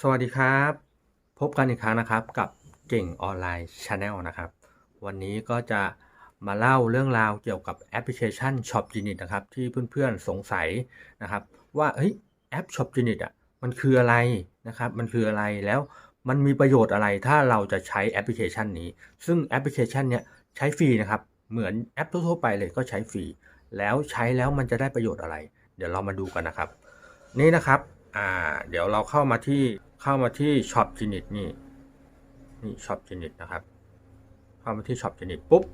สวัสดีครับ พบกันอีกครั้งนะครับกับเก่งออนไลน์ชาแนลนะครับ วันนี้ก็จะมาเล่าเรื่องราวเกี่ยวกับแอปพลิเคชัน Shop Genius นะครับ ที่เพื่อนๆสงสัยนะครับ ว่าเฮ้ยแอป Shop Genius อะมันคืออะไรนะครับ มันคืออะไรแล้วมันมีประโยชน์อะไรถ้าเราจะใช้แอปพลิเคชันนี้ ซึ่งแอปพลิเคชันเนี้ยใช้ฟรีนะครับ เหมือนแอปทั่วๆไปเลยก็ใช้ฟรีแล้วใช้แล้วมันจะได้ประโยชน์อะไร เดี๋ยวเรามาดูกันนะครับ นี่นะครับ อ่า เดี๋ยวเราเข้ามาที่เข้ามาที่ Shop Genius นี่นี่ Shop Genius นะครับ เข้ามาที่ Shop Genius ปุ๊บ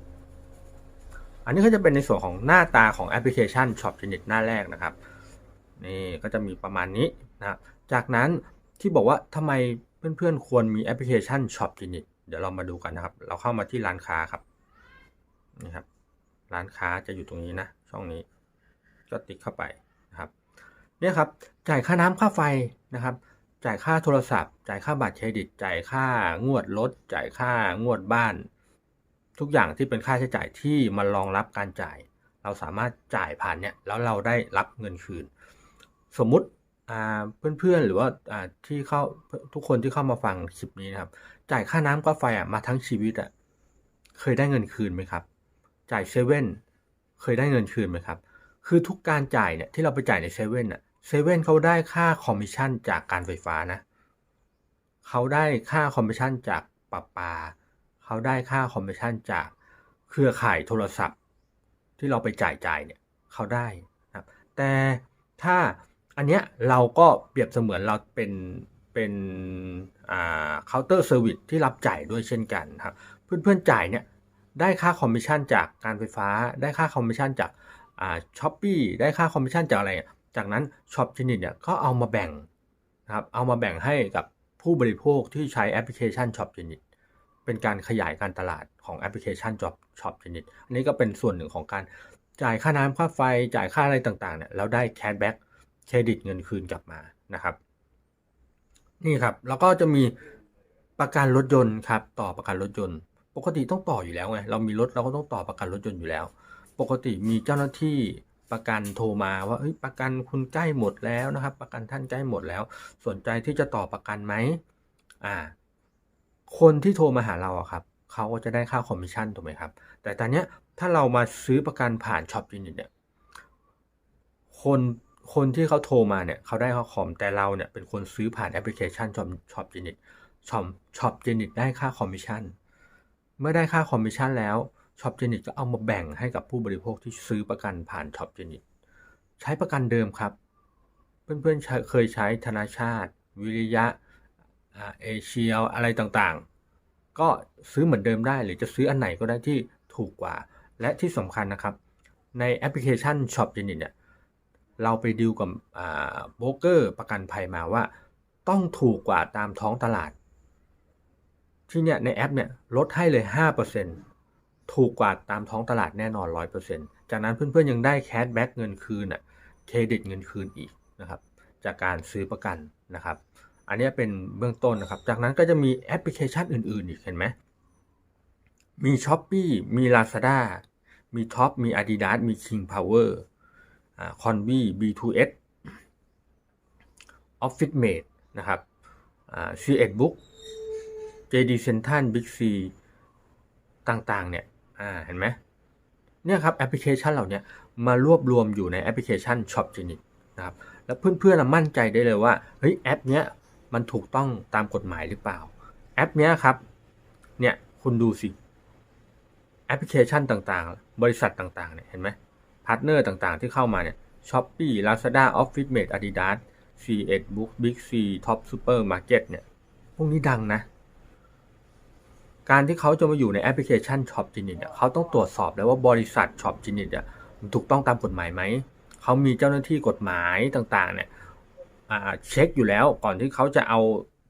อันนี้ก็จะเป็นในส่วนของหน้าตาของแอปพลิเคชัน Shop Genius หน้าแรกนะครับ นี่ก็จะมีประมาณนี้นะครับจากนั้นที่บอกว่าทำไมเพื่อนๆ ควรมีแอปพลิเคชัน Shop Genius เดี๋ยวเรามาดูกันนะครับ เราเข้ามาที่ร้านค้าครับนี่ครับ ร้านค้าจะอยู่ตรงนี้นะ ช่องนี้ ก็ติ๊กเข้าไป เนี่ยครับจ่ายค่าน้ำค่าไฟนะครับ จ่ายค่าโทรศัพท์ จ่ายค่าบัตรเครดิต จ่ายค่างวดรถ จ่ายค่างวดบ้าน ทุกอย่างที่เป็นค่าใช้จ่ายที่มันรองรับการจ่าย เราสามารถจ่ายผ่านเนี่ยแล้วเราได้รับเงินคืน สมมุติเพื่อนๆหรือว่าที่เข้าทุกคนที่เข้ามาฟังคลิปนี้นะครับ จ่ายค่าน้ำค่าไฟอะมาทั้งชีวิตอะเคยได้เงินคืนไหมครับ จ่ายเซเว่นเคยได้เงินคืนไหมครับ คือทุกการจ่ายเนี่ยที่เราไปจ่ายในเซเว่นอะ เซเว่นเขาได้ค่าคอมมิชชั่นจากการไฟฟ้านะ เขาได้ค่าคอมมิชชั่นจากปะปา เขาได้ค่าคอมมิชชั่นจากเครือข่ายโทรศัพท์ ที่เราไปจ่ายจ่ายเนี่ยเขาได้นะครับแต่ถ้าอันเนี้ยเราก็เปรียบเสมือนเราเป็นเป็นอ่าเคาน์เตอร์เซอร์วิสที่รับจ่ายด้วยเช่นกันครับเพื่อนๆจ่ายเนี่ยได้ค่าคอมมิชชั่นจากการไฟฟ้า ได้ค่าคอมมิชชั่นจากอ่าช้อปปี้ได้ค่าคอมมิชชั่นจากอะไร จากนั้นช็อปชนิดเนี่ยก็เอามาแบ่งนะครับเอามาแบ่งให้กับผู้บริโภคที่ใช้แอปพลิเคชันช็อปชนิดเป็นการขยายการตลาดของแอปพลิเคชันช็อปช็อปชนิดอันนี้ก็เป็นส่วนหนึ่งของการจ่ายค่าน้ำค่าไฟจ่ายค่าอะไรต่างๆเนี่ยแล้วได้แคชแบ็กเครดิตเงินคืนกลับมานะครับนี่ครับแล้วก็จะมีประกันรถยนต์ครับต่อประกันรถยนต์ ปกติต้องต่ออยู่แล้วไงเรามีรถเราก็ต้องต่อประกันรถยนต์อยู่แล้ว ปกติมีเจ้าหน้าที่ ประกันโทรมาว่าประกันคุณใกล้หมดแล้วนะครับ ประกันท่านใกล้หมดแล้ว สนใจที่จะต่อประกันไหมอ่า คนที่โทรมาหาเราอะครับเขาก็จะได้ค่าคอมมิชชั่นถูกไหมครับ แต่ตอนเนี้ยถ้าเรามาซื้อประกันผ่านช็อปยูนิตเนี่ยคนคนที่เขาโทรมาเนี่ยเขาได้ค่าคอมแต่เราเนี่ยเป็นคนซื้อผ่านแอปพลิเคชันช็อปช็อปยูนิตช็อปช็อปยูนิตได้ค่าคอมมิชชั่นเมื่อได้ค่าคอมมิชชั่นแล้ว ช็อปเจนิตก็เอามาแบ่งให้กับผู้บริโภคที่ซื้อประกันผ่านช็อปเจนิตใช้ประกันเดิมครับ เพื่อนๆเคยใช้ธนาชาติ วิริยะเอเชียอะไรต่างๆ ก็ซื้อเหมือนเดิมได้หรือจะซื้ออันไหนก็ได้ที่ถูกกว่า และที่สำคัญนะครับ ในแอปพลิเคชันช็อปเจนิตเนี่ยเราไปดิวกับโบรกเกอร์ประกันภัยมาว่า ต้องถูกกว่าตามท้องตลาด ที่เนี่ยในแอปเนี่ยลดให้เลย 5% ถูกกว่าตามท้องตลาดแน่นอน 100%จากนั้นเพื่อนๆยังได้แคชแบ็กเงินคืนอะเครดิตเงินคืนอีกนะครับจากการซื้อประกันนะครับ อันนี้เป็นเบื้องต้นนะครับ จากนั้นก็จะมีแอปพลิเคชันอื่นๆอีกเห็นไหมมี s h อ p e e มี Lazada มี Top มี Adidas มี King Power อ่า Convi B2S Office Mate นะครับอ่า C1 Book JD Central Big C ต่างๆเนี่ย อ่าเห็นไหมเนี่ยครับแอปพลิเคชันเหล่านี้มารวบรวมอยู่ในแอปพลิเคชัน Shop Genius นะครับแล้วเพื่อนๆมั่นใจได้เลยว่าเฮ้ยแอปเนี้ยมันถูกต้องตามกฎหมายหรือเปล่า แอปเนี้ยครับเนี่ยคุณดูสิแอปพลิเคชันต่างๆ บริษัทต่างๆเนี่ยเห็นไหมพาร์ทเนอร์ต่างๆ ที่เข้ามาเนี่ย Shopee Lazada Office Mate Adidas C1 Book Big C Top Super Market เนี่ยพวกนี้ดังนะ การที่เขาจะมาอยู่ในแอปพลิเคชัน Shop Genius เนี่ยเขาต้องตรวจสอบแล้วว่าบริษัท Shop Genius เนี่ยมันถูกต้องตามกฎหมายไหม เขามีเจ้าหน้าที่กฎหมายต่างๆเนี่ยเช็คอยู่แล้วก่อนที่เขาจะเอา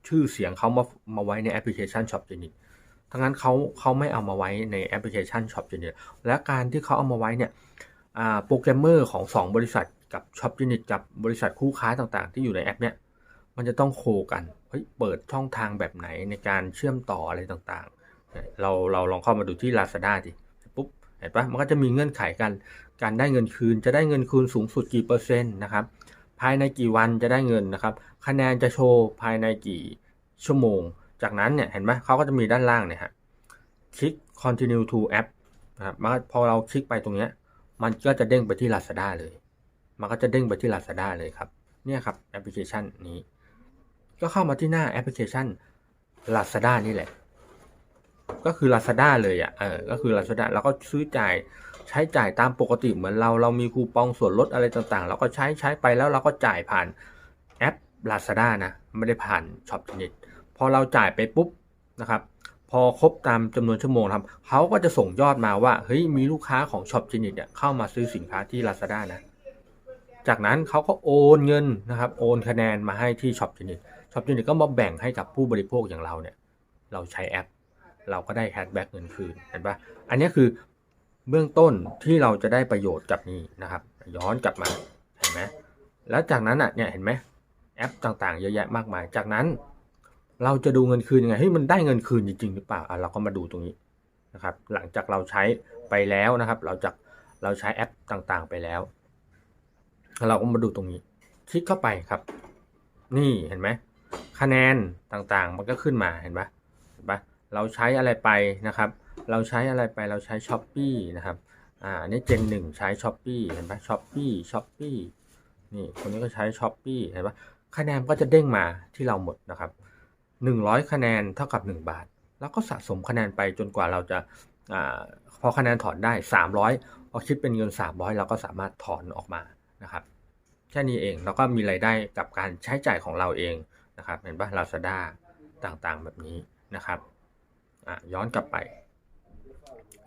ชื่อเสียงเขามามาไว้ในแอปพลิเคชัน Shop Genius ทั้งนั้นเขาเขาไม่เอามาไว้ในแอปพลิเคชัน Shop Genius และการที่เขาเอามาไว้เนี่ยโปรแกรมเมอร์ของ 2 บริษัทกับ Shop Genius กับบริษัทคู่ค้าต่างๆ ที่อยู่ในแอปเนี่ยมันจะต้องโคกันเฮ้ยเปิดช่องทางแบบไหนในการเชื่อมต่ออะไรต่างๆ เราเราลองเข้ามาดูที่ Lazada ดิปุ๊บเห็นปะมันก็จะมีเงื่อนไขการการได้เงินคืนจะได้เงินคืนสูงสุดกี่เปอร์เซ็นต์นะครับภายในกี่วันจะได้เงินนะครับ คะแนนจะโชว์ภายในกี่ชั่วโมง จากนั้นเนี่ยเห็นไหมเขาก็จะมีด้านล่างเนี่ยฮะคลิก continue to app นะครับมพอเราคลิกไปตรงเนี้ยมันก็จะเด้งไปที่ Lazada เลย มันก็จะเด้งไปที่ Lazada เลยครับ เนี่ยครับแอปพลิเคชันนี้ ก็เข้ามาที่หน้าแอปพลิเคชัน Lazada นี่แหละ ก็คือ Lazada เลยอะเออก็คือ Lazada แล้วก็ซื้อจ่ายใช้จ่ายตามปกติเหมือนเราเรามีคูปองส่วนลดอะไรต่างๆ เราก็ใช้ใช้ไปแล้วเราก็จ่ายผ่านแอป Lazada นะไม่ได้ผ่านช็อปชนิดพอเราจ่ายไปปุ๊บนะครับพอครบตามจำนวนชั่วโมงครับเขาก็จะส่งยอดมาว่าเฮ้ยมีลูกค้าของช็อปชนิดเนี่ยเข้ามาซื้อสินค้าที่ Lazada นะ จากนั้นเขาก็โอนเงินนะครับโอนคะแนนมาให้ที่ช็อปชนิดช็อปชนิดก็มาแบ่งให้กับผู้บริโภคอย่างเราเนี่ยเราใช้แอป เราก็ได้แคชแบ็กเงินคืนเห็นปะอันนี้คือเบื้องต้นที่เราจะได้ประโยชน์กับนี้นะครับ ย้อนกลับมาเห็นไหมแล้วจากนั้นอะเนี่ยเห็นไหมแอปต่างๆ เยอะแยะมากมาย จากนั้น เราจะดูเงินคืนยังไงเฮ้ยมันได้เงินคืนจริงๆหรือเปล่าอะเราก็มาดูตรงนี้นะครับ หลังจากเราใช้ไปแล้วนะครับ เราจากเราใช้แอปต่างๆไปแล้ว เราก็มาดูตรงนี้ คลิกเข้าไปครับ นี่เห็นไหมคะแนนต่างๆ มันก็ขึ้นมาเห็นปะ เราใช้อะไรไปนะครับ เราใช้อะไรไปเราใช้ช้อปปีนะครับอ่าอันนี่เจนหนึ่งใช้ช้อปปีเห็นปะช้อปปีช้อปปีนี่คนนี้ก็ใช้ช้อปปีเห็นปะคะแนนก็จะเด้งมาที่เราหมดนะครับหนึ่งร้อยคะแนนเท่ากับหนึ่งบาท แล้วก็สะสมคะแนนไปจนกว่าเราจะอพอคะแนนถอนได้สามร้อยพอคิดเป็นเงินสามร้อยเราก็สามารถถอนออกมานะครับแค่นี้เองแล้วก็มีรายได้กับการใช้จ่ายของเราเองนะครับเห็นปะ Lazada ต่างๆแบบนี้นะครับ อะย้อนกลับไป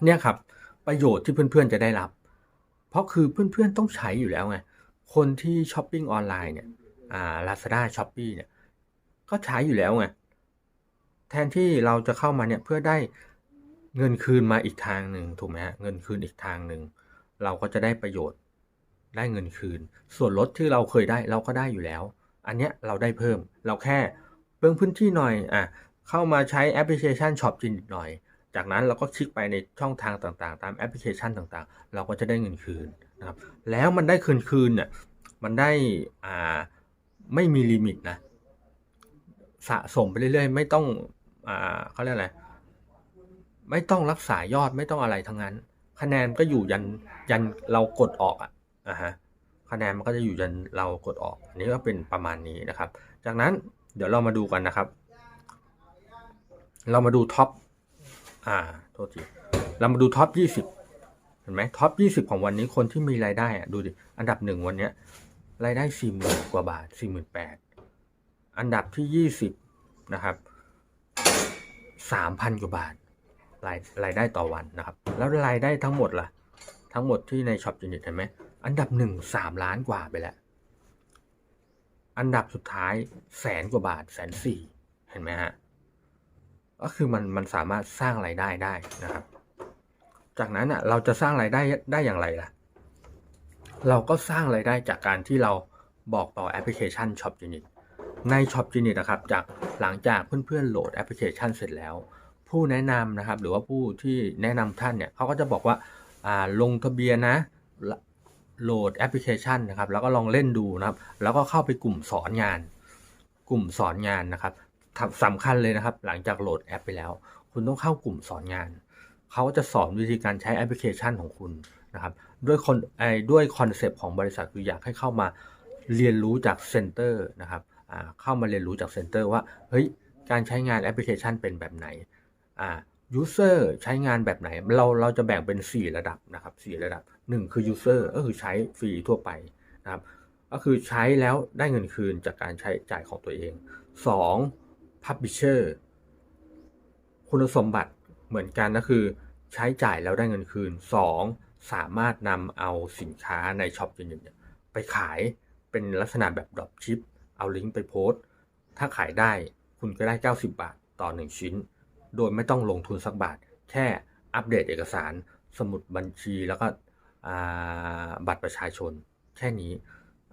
เนี่ยครับ ประโยชน์ที่เพื่อนๆจะได้รับ เพราะคือเพื่อนๆต้องใช้อยู่แล้วไง คนที่ช้อปปิ้งออนไลน์เนี่ยอ่า Lazada Shopee เนี่ยก็ใช้อยู่แล้วไง แทนที่เราจะเข้ามาเนี่ยเพื่อได้เงินคืนมาอีกทางหนึ่งถูกไหมฮะเงินคืนอีกทางหนึ่งเราก็จะได้ประโยชน์ได้เงินคืน ส่วนลดที่เราเคยได้เราก็ได้อยู่แล้ว อันเนี้ยเราได้เพิ่ม เราแค่เพิ่มพื้นที่หน่อยอะ เข้ามาใช้แอปพลิเคชันช็อปจินหน่อย จากนั้นเราก็คลิกไปในช่องทางต่างๆ ตามแอปพลิเคชันต่างๆ เราก็จะได้เงินคืนนะครับ แล้วมันได้คืนคืนเนี่ยมันได้อ่าไม่มีลิมิตนะ สะสมไปเรื่อยๆ ไม่ต้องอ่าเขาเรียกอะไร ไม่ต้องรักษายอดไม่ต้องอะไรทั้งนั้น คะแนนก็อยู่ยันยันเรากดออกอะอ่าฮะคะแนนมันก็จะอยู่ยันเรากดออก อันนี้ก็เป็นประมาณนี้นะครับ จากนั้นเดี๋ยวเรามาดูกันนะครับ เรามาดูท็อปอ่าโทษทีเรามาดูท็อป20เห็นไหมท็อป20ของวันนี้คนที่มีรายได้อะดูดิอันดับหนึ่งวันเนี้ยรายได้40,000กว่าบาท48,000อันดับที่20นะครับ3,000กว่าบาทรายรายได้ต่อวันนะครับ แล้วรายได้ทั้งหมดล่ะ ทั้งหมดที่ในช็อปยูนิตเห็นไหมอันดับหนึ่งสามล้านกว่าไปแล้ว อันดับสุดท้ายแสนกว่าบาทแสนสี่เห็นไหมฮะ ก็คือมันมันสามารถสร้างรายได้ได้นะครับ จากนั้นอะเราจะสร้างรายได้ได้อย่างไรล่ะ เราก็สร้างรายได้จากการที่เราบอกต่อแอปพลิเคชัน Shop Unit ใน Shop Unit นะครับ จากหลังจากเพื่อนๆโหลดแอปพลิเคชันเสร็จแล้ว ผู้แนะนำนะครับ หรือว่าผู้ที่แนะนำท่านเนี่ยเขาก็จะบอกว่าอ่าลงทะเบียนนะโหลดแอปพลิเคชันนะครับ แล้วก็ลองเล่นดูนะครับ แล้วก็เข้าไปกลุ่มสอนงาน กลุ่มสอนงานนะครับ สำคัญเลยนะครับ หลังจากโหลดแอปไปแล้ว คุณต้องเข้ากลุ่มสอนงาน เขาจะสอนวิธีการใช้แอปพลิเคชันของคุณนะครับ ด้วยคนไอ้ด้วยคอนเซปต์ของบริษัทคืออยากให้เข้ามาเรียนรู้จากเซ็นเตอร์นะครับอ่าเข้ามาเรียนรู้จากเซ็นเตอร์ว่าเฮ้ยการใช้งานแอปพลิเคชันเป็นแบบไหนอ่า user ใช้งานแบบไหน เราเราจะแบ่งเป็น 4 ระดับนะครับ4ระดับ 1 คือ user ก็คือใช้ฟรีทั่วไปนะครับก็คือใช้แล้วได้เงินคืนจากการใช้จ่ายของตัวเอง 2. Publisher คุณสมบัติเหมือนกันก็คือ ใช้จ่ายแล้วได้เงินคืน 2. สามารถนำเอาสินค้าในช็อปยูนิตเนี่ยไปขายเป็นลักษณะแบบดรอปชิป เอาลิงก์ไปโพสต์ ถ้าขายได้คุณก็ได้ 90 บาทต่อ 1 ชิ้น โดยไม่ต้องลงทุนสักบาท แค่อัปเดตเอกสาร สมุดบัญชีแล้วก็บัตรประชาชน แค่นี้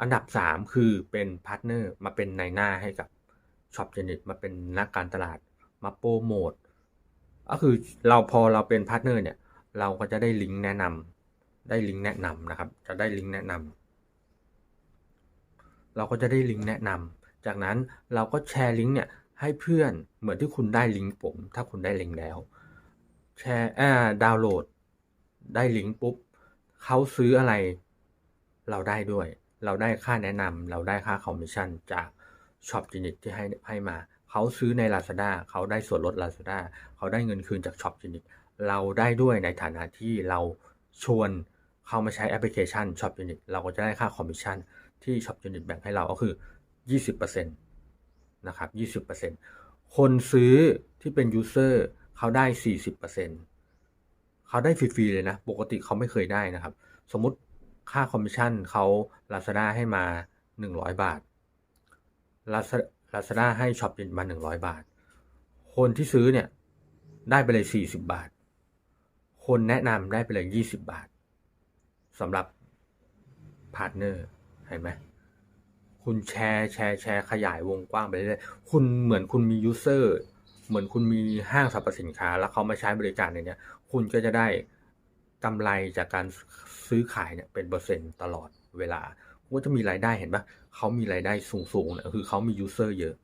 อันดับ 3 คือเป็นพาร์ทเนอร์มาเป็นในหน้าให้กับ ช็อปเจนิตมาเป็นนักการตลาดมาโปรโมทก็คือเราพอเราเป็นพาร์ทเนอร์เนี่ย เราก็จะได้ลิงก์แนะนำได้ลิงก์แนะนำนะครับ จะได้ลิงก์แนะนเราก็จะได้ลิงก์แนะนำจากนั้นเราก็แชร์ลิงก์เนี่ยให้เพื่อนเหมือนที่คุณได้ลิงก์ผม ถ้าคุณได้ลิงก์แล้ว แชร์อ่าดาวน์โหลด ได้ลิงก์ปุ๊บเขาซื้ออะไร เราได้ด้วย เราได้ค่าแนะนำเราได้ค่าคอมมิชชั่นจาก ช็อปจินิตที่ให้ให้มา เขาซื้อใน Lazada เขาได้ส่วนลด Lazada เขาได้เงินคืนจากช็อปจินิตเราได้ด้วยในฐานะที่เราชวนเขามาใช้แอปพลิเคชันช็อปจินิตเราก็จะได้ค่าคอมมิชชั่นที่ช็อปจินิตแบ่งให้เราก็คือ 20%นะครับ 20%คนซื้อที่เป็นยูเซอร์เขาได้ 40%เขาได้ฟรีๆเลยนะ ปกติเขาไม่เคยได้นะครับ สมมติค่าคอมมิชชั่นเขา Lazada ให้มา 100 บาท Lazada Lazada ให้ช็อปจินิตมา100บาท คนที่ซื้อเนี่ยได้ไปเลย40บาท คนแนะนำได้ไปเลย20บาทสำหรับพาร์ทเนอร์เห็นไหมคุณแชร์แชร์แชร์ขยายวงกว้างไปเรื่อยๆคุณเหมือนคุณมียูเซอร์เหมือนคุณมีห้างสรรพสินค้า แล้วเขามาใช้บริการในเนี้ยคุณก็จะได้กำไรจากการซื้อขายเนี่ยเป็นเปอร์เซ็นต์ตลอดเวลา ก็จะมีรายได้เห็นปะเขามีรายได้สูงๆเนี่ยคือเขามียูเซอร์เยอะ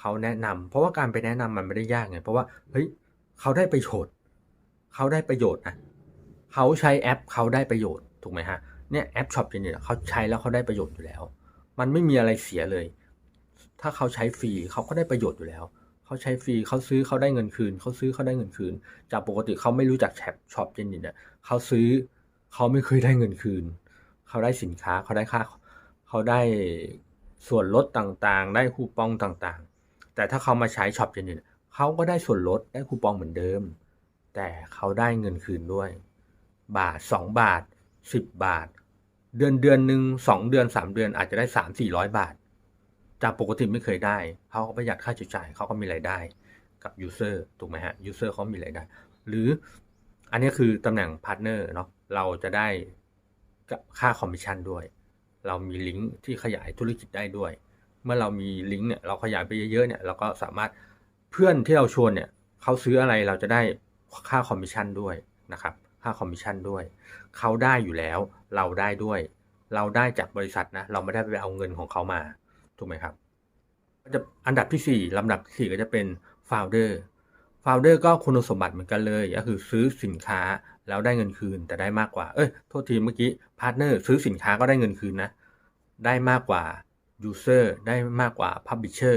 เขาแนะนำเพราะว่าการไปแนะนำมันไม่ได้ยากไงเพราะว่าเฮ้ยเขาได้ประโยชน์เขาได้ประโยชน์นะเขาใช้แอปเขาได้ประโยชน์ถูกไหมฮะเนี่ยแอปช็อปเนี่ยเขาใช้แล้วเขาได้ประโยชน์อยู่แล้ว มันไม่มีอะไรเสียเลย ถ้าเขาใช้ฟรีเขาก็ได้ประโยชน์อยู่แล้วเขาใช้ฟรีเขาซื้อเขาได้เงินคืนเขาซื้อเขาได้เงินคืน จากปกติเขาไม่รู้จักแชปช็อปเจนนี่เนี่ยเขาซื้อเขาไม่เคยได้เงินคืน เขาได้สินค้าเขาได้ค่า เขาได้ส่วนลดต่างๆ ได้คูปองต่างๆ แต่ถ้าเขามาใช้ช็อปเจนนี่เขาก็ได้ส่วนลดได้คูปองเหมือนเดิม แต่เขาได้เงินคืนด้วย บาทสองบาทสิบบาท เดือนเดือนหนึ่งสองเดือนสามเดือนอาจจะได้สามสี่ร้อยบาท จากปกติไม่เคยได้เขาก็ประหยัดค่าใช้จ่ายเขาก็มีรายได้กับยูเซอร์ถูกไหมฮะยูเซอร์เขามีรายได้ หรืออันนี้คือตำแหน่งพาร์ทเนอร์เนาะเราจะได้ค่าคอมมิชชั่นด้วย เรามีลิงก์ที่ขยายธุรกิจได้ด้วย เมื่อเรามีลิงก์เนี่ยเราขยายไปเยอะๆเนี่ยเราก็สามารถเพื่อนที่เราชวนเนี่ยเขาซื้ออะไรเราจะได้ค่าคอมมิชชั่นด้วยนะครับค่าคอมมิชชั่นด้วย เขาได้อยู่แล้วเราได้ด้วย เราได้จากบริษัทนะเราไม่ได้ไปเอาเงินของเขามาถูกไหมครับจะอันดับที่ 4ลำดับที่4ก็จะเป็น founder founder ก็คุณสมบัติเหมือนกันเลย ก็คือซื้อสินค้าแล้วได้เงินคืนแต่ได้มากกว่า เอ้ย โทษทีเมื่อกี้ partner ซื้อสินค้าก็ได้เงินคืนนะ ได้มากกว่า user ได้มากกว่า publisher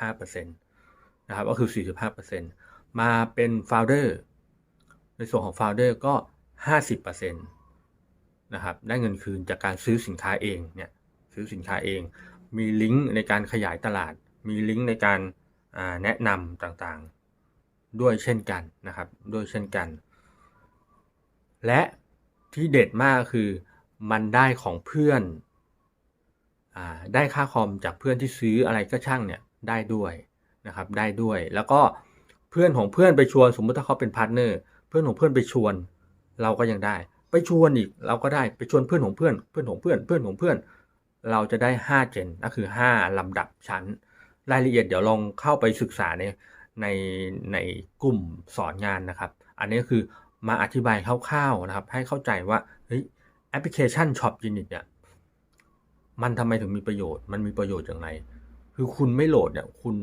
45%นะครับ ก็คือ 45%มาเป็น founder ในส่วนของ founder ก็ 50%นะครับ ได้เงินคืนจากการซื้อสินค้าเองเนี่ย ซื้อสินค้าเอง มีลิงก์ในการขยายตลาด มีลิงก์ในการแนะนำต่างๆ ด้วยเช่นกันนะครับด้วยเช่นกัน และที่เด็ดมากคือมันได้ของเพื่อนอได้ค่าคอมจากเพื่อนที่ซื้ออะไรก็ช่างเนี่ยได้ด้วยนะครับได้ด้วย แล้วก็เพื่อนของเพื่อนไปชวนสมมติถ้าเขาเป็นพาร์ทเนอร์เพื่อนของเพื่อนไปชวนเราก็ยังได้ ไปชวนอีกเราก็ได้ไปชวนเพื่อนของเพื่อนเพื่อนของเพื่อนเพื่อนของเพื่อน เราจะได้5เจนก็คือ 5ลำดับชั้น รายละเอียดเดี๋ยวลองเข้าไปศึกษาใน ในในกลุ่มสอนงานนะครับ อันนี้คือมาอธิบายคร่าวๆนะครับ ให้เข้าใจว่าเฮ้ยแอปพลิเคชัน Shop Unit เนี่ยมันทำไมถึงมีประโยชน์ มันมีประโยชน์อย่างไร คือคุณไม่โหลดเนี่ย คุณ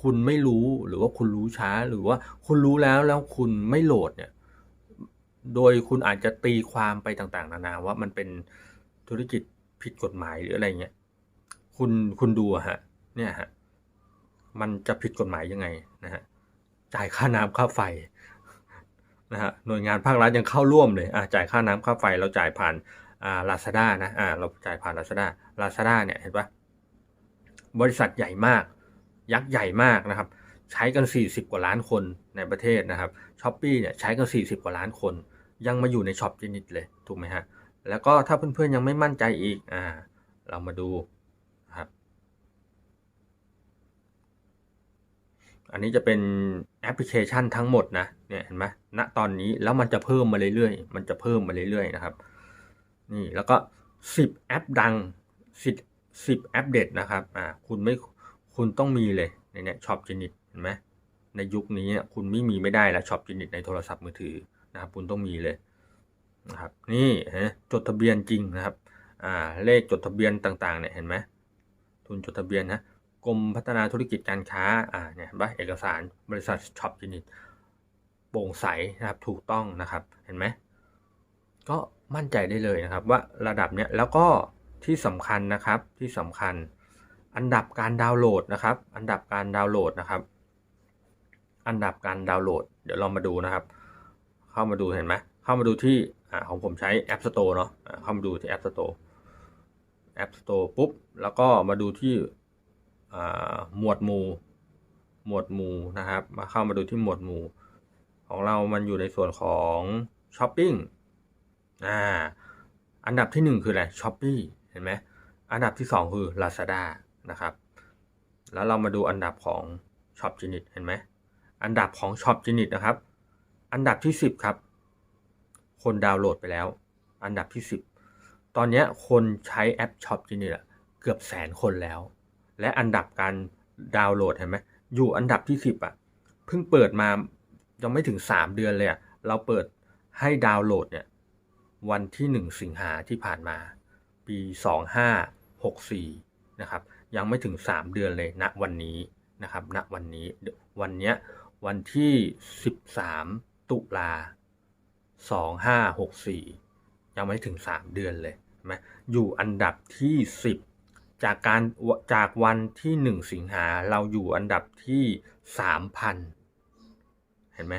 คุณไม่รู้ หรือว่าคุณรู้ช้า หรือว่าคุณรู้แล้วแล้วคุณไม่โหลดเนี่ย โดยคุณอาจจะตีความไปต่างๆ นานาว่ามันเป็นธุรกิจผิดกฎหมายหรืออะไรเงี้ย คุณ คุณดูฮะ เนี่ยฮะ มันจะผิดกฎหมายยังไง นะฮะจ่ายค่าน้ำค่าไฟนะฮะหน่วยงานภาครัฐยังเข้าร่วมเลยอ่าจ่ายค่าน้ำค่าไฟเราจ่ายผ่านอ่าลาซาด้านะอ่าเราจ่ายผ่านลาซาด้าลาซาด้าเนี่ยเห็นปะบริษัทใหญ่มาก ยักษ์ใหญ่มากนะครับ ใช้กัน 40 กว่าล้านคนในประเทศนะครับช้อปปี้เนี่ยใช้กัน 40 กว่าล้านคน ยังมาอยู่ในช็อปจินิตเลยถูกไหมฮะแล้วก็ถ้าเพื่อนๆยังไม่มั่นใจอีกอ่าเรามาดูนะครับ อันนี้จะเป็นแอปพลิเคชันทั้งหมดนะเนี่ยเห็นไหมณตอนนี้แล้วมันจะเพิ่มมาเรื่อยๆ มันจะเพิ่มมาเรื่อยๆนะครับนี่แล้วก็ 10 แอปดัง 10 10แอปเด็ดนะครับอ่าคุณไม่คุณต้องมีเลยในเนี้ยช็อปจินิตเห็นไหมในยุคนี้เนี่ยคุณไม่มีไม่ได้แล้วช็อปจินิตในโทรศัพท์มือถือนะครับคุณต้องมีเลยนะครับนี่ฮะจดทะเบียนจริงนะครับอ่าเลขจดทะเบียนต่างๆเนี่ยเห็นไหมทุนจดทะเบียนนะ กรมพัฒนาธุรกิจการค้าอ่าเนี่ยเห็นปะเอกสารบริษัทช็อปยูนิตโปร่งใสนะครับถูกต้องนะครับเห็นไหมก็มั่นใจได้เลยนะครับว่าระดับเนี้ยแล้วก็ที่สำคัญนะครับที่สำคัญ อันดับการดาวน์โหลดนะครับ อันดับการดาวน์โหลดนะครับ อันดับการดาวน์โหลด เดี๋ยวเรามาดูนะครับ เข้ามาดูเห็นไหมเข้ามาดูที่อ่าของผมใช้ App Store เนาะเข้ามาดูที่ App Store App Store ปุ๊บ แล้วก็มาดูที่ หมวดหมู่ หมวดหมู่นะครับ มาเข้ามาดูที่หมวดหมู่ ของเรามันอยู่ในส่วนของช้อปปิ้งอ่าอันดับที่หนึ่งคืออะไรช้อปปี้เห็นไหมอันดับที่สองคือ Lazada นะครับ แล้วเรามาดูอันดับของ Shop g e n i t เห็นไหมอันดับของ Shop g e n i t นะครับ อันดับที่ 10 ครับ คนดาวน์โหลดไปแล้ว อันดับที่ 10 ตอนนี้คนใช้แอป Shop g e n i t เกือบแสนคนแล้ว และอันดับการดาวน์โหลดเห็นไหมอยู่อันดับที่ 10อะเพิ่งเปิดมายังไม่ถึง 3 เดือนเลยอะเราเปิดให้ดาวน์โหลดเนี่ยวันที่ 1 สิงหาที่ผ่านมา ปี 2564นะครับยังไม่ถึง 3 เดือนเลยณวันนี้นะครับณวันนี้วันเนี้ยวันที่ 13 ตุลา2564 ยังไม่ถึง 3 เดือนเลยเห็นไหมอยู่อันดับที่ 10 จากการจากวันที่ 1 สิงหาเราอยู่อันดับที่ 3,000 เห็นไหม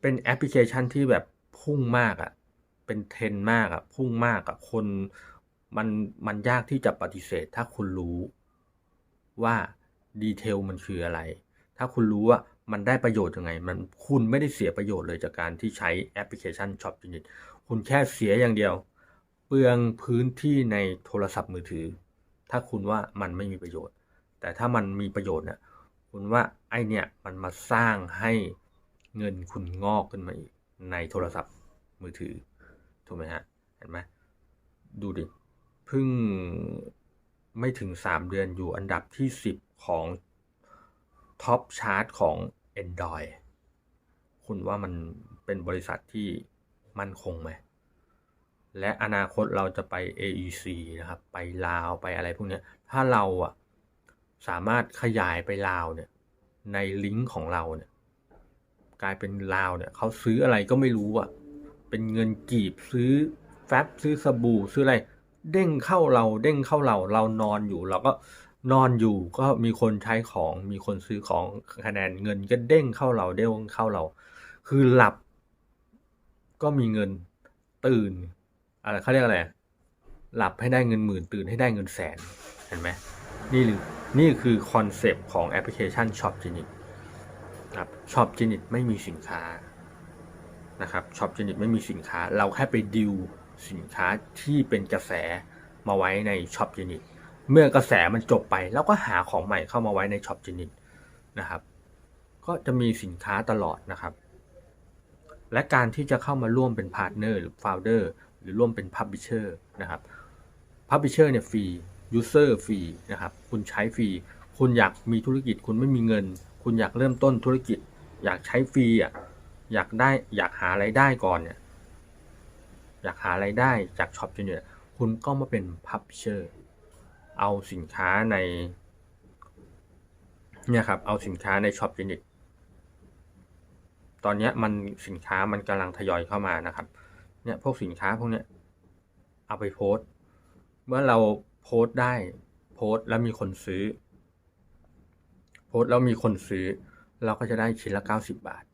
เป็นแอปพลิเคชันที่แบบพุ่งมากอะ่ะ เป็นเทรนมากอะ่ะ พุ่งมากอะ่ะ คนมันมันยากที่จะปฏิเสธ ถ้าคุณรู้ว่าดีเทลมันคืออะไร ถ้าคุณรู้ว่ามันได้ประโยชน์ยังไง มันคุณไม่ได้เสียประโยชน์เลยจากการที่ใช้แอปพลิเคชัน Shop Unit คุณแค่เสียอย่างเดียว เปลืองพื้นที่ในโทรศัพท์มือถือ ถ้าคุณว่ามันไม่มีประโยชน์ แต่ถ้ามันมีประโยชน์เนี่ยคุณว่าไอเนี่ยมันมาสร้างให้เงินคุณงอกขึ้นมาอีกในโทรศัพท์มือถือ ถูกไหมฮะ เห็นไหมดูดิเพิ่งไม่ถึง 3 เดือนอยู่อันดับที่ 10 ของท็อปชาร์ตของ Android คุณว่ามันเป็นบริษัทที่มั่นคงไหม และอนาคตเราจะไป AEC นะครับ ไปลาวไปอะไรพวกนี้ถ้าเราอะสามารถขยายไปลาวเนี่ย ในลิงก์ของเราเนี่ย กลายเป็นลาวเนี่ยเขาซื้ออะไรก็ไม่รู้อะ เป็นเงินกีบซื้อแฟบซื้อสบู่ซื้ออะไร เด้งเข้าเราเด้งเข้าเรา เรานอนอยู่เราก็นอนอยู่ก็มีคนใช้ของมีคนซื้อของคะแนนเงินก็เด้งเข้าเราเด้งเข้าเรา คือหลับ ก็มีเงินตื่น อะไรเขาเรียกอะไรหลับให้ได้เงินหมื่นตื่นให้ได้เงินแสนเห็นไหมนี่หรือนี่คือคอนเซปต์ของแอปพลิเคชัน Shop g e n i t ครับ Shop g e n i t ไม่มีสินค้านะครับ Shop g e n i t ไม่มีสินค้า เราแค่ไปดิวสินค้าที่เป็นกระแสมาไว้ใน Shop g e n i t เมื่อกระแสมันจบไป แล้วก็หาของใหม่เข้ามาไว้ใน Shop g e n i t นะครับ ก็จะมีสินค้าตลอดนะครับ และการที่จะเข้ามาร่วมเป็นพาร์ทเนอร์หรือ o u เดอร์ หรือร่วมเป็นพับ l ิเชอร์นะครับพับ l ิเชอร์เนี่ยฟรียูเซอร์ฟรีนะครับ คุณใช้ฟรี คุณอยากมีธุรกิจ คุณไม่มีเงิน คุณอยากเริ่มต้นธุรกิจ อยากใช้ฟรีอะ อยากได้อยากหาไรายได้ก่อนเนี่ย อยากหาไรายได้จากช็อปจูเนียคุณก็มาเป็นพับ l ิเชอร์เอาสินค้าในเนี่ยครับ เอาสินค้าในช็อปจูเนียตอนนี้มันสินค้ามันกำลังทยอยเข้ามานะครับ เนี่ยพวกสินค้าพวกเนี้ยเอาไปโพสต์เมื่อเราโพสต์ได้โพสต์แล้วมีคนซื้อ โพสต์แล้วมีคนซื้อ เราก็จะได้ชิ้นละ 90 บาท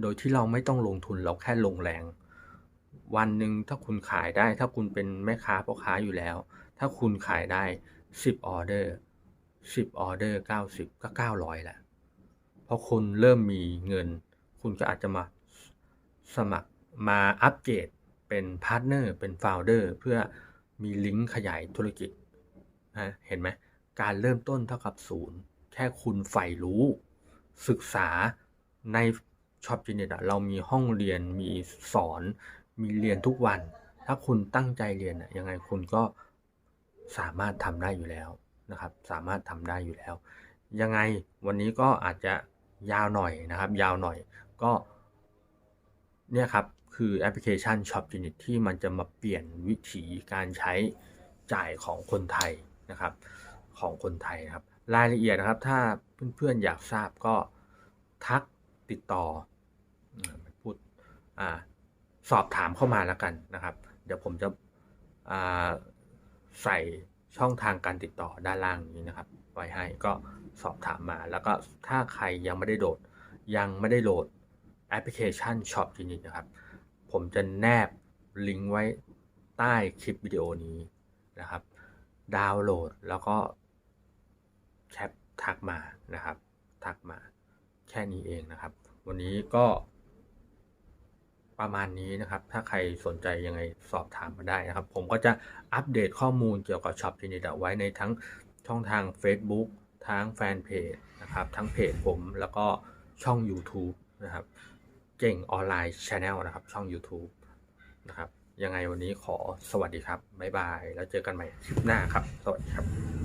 โดยที่เราไม่ต้องลงทุนเราแค่ลงแรง วันหนึ่งถ้าคุณขายได้ ถ้าคุณเป็นแม่ค้าพ่อค้าอยู่แล้ว ถ้าคุณขายได้ 10ออเดอร์10ออเดอร์90 ก็ 900แหละเพราะคุณเริ่มมีเงิน คุณก็อาจจะมาสมัครมาอัปเกรด เป็นพาร์ทเนอร์เป็นโฟลเดอร์เพื่อมีลิงก์ขยายธุรกิจนะเห็นไหมการเริ่มต้นเท่ากับศูนย์แค่คุณใฝ่รู้ ศึกษาในช็อปจีเน็ตเรามีห้องเรียนมีสอนมีเรียนทุกวัน ถ้าคุณตั้งใจเรียนยังไงคุณก็สามารถทำได้อยู่แล้วนะครับ สามารถทำได้อยู่แล้ว ยังไงวันนี้ก็อาจจะยาวหน่อยนะครับ ยาวหน่อยก็เนี่ยครับ คือแอปพลิเคชัน Shop Unit ที่มันจะมาเปลี่ยนวิถีการใช้จ่ายของคนไทยนะครับ ของคนไทยนะครับ รายละเอียดนะครับ ถ้าเพื่อนๆอยากทราบก็ทักติดต่อพูดอสอบถามเข้ามาแล้วกันนะครับ เดี๋ยวผมจะใส่ช่องทางการติดต่อด้านล่างนี้นะครับ ไว้ให้ก็สอบถามมา แล้วก็ถ้าใครยังไม่ได้โหลด ยังไม่ได้โหลดแอปพลิเคชัน Shop Genius นะครับ ผมจะแนบลิงก์ไว้ใต้คลิปวิดีโอนี้นะครับ ดาวน์โหลดแล้วก็แคปทักมานะครับ ทักมาแค่นี้เองนะครับ วันนี้ก็ประมาณนี้นะครับ ถ้าใครสนใจยังไงสอบถามมาได้นะครับ ผมก็จะอัปเดตข้อมูลเกี่ยวกับ Shop Genius ไว้ในทั้งช่องทาง Facebook ทั้งแฟนเพจนะครับ ทั้งเพจผมแล้วก็ช่อง YouTube นะครับ เก่งออนไลน์ Channel นะครับ ช่อง YouTube นะครับ ยังไงวันนี้ขอสวัสดีครับ บ๊ายบาย แล้วเจอกันใหม่คลิปหน้าครับ สวัสดีครับ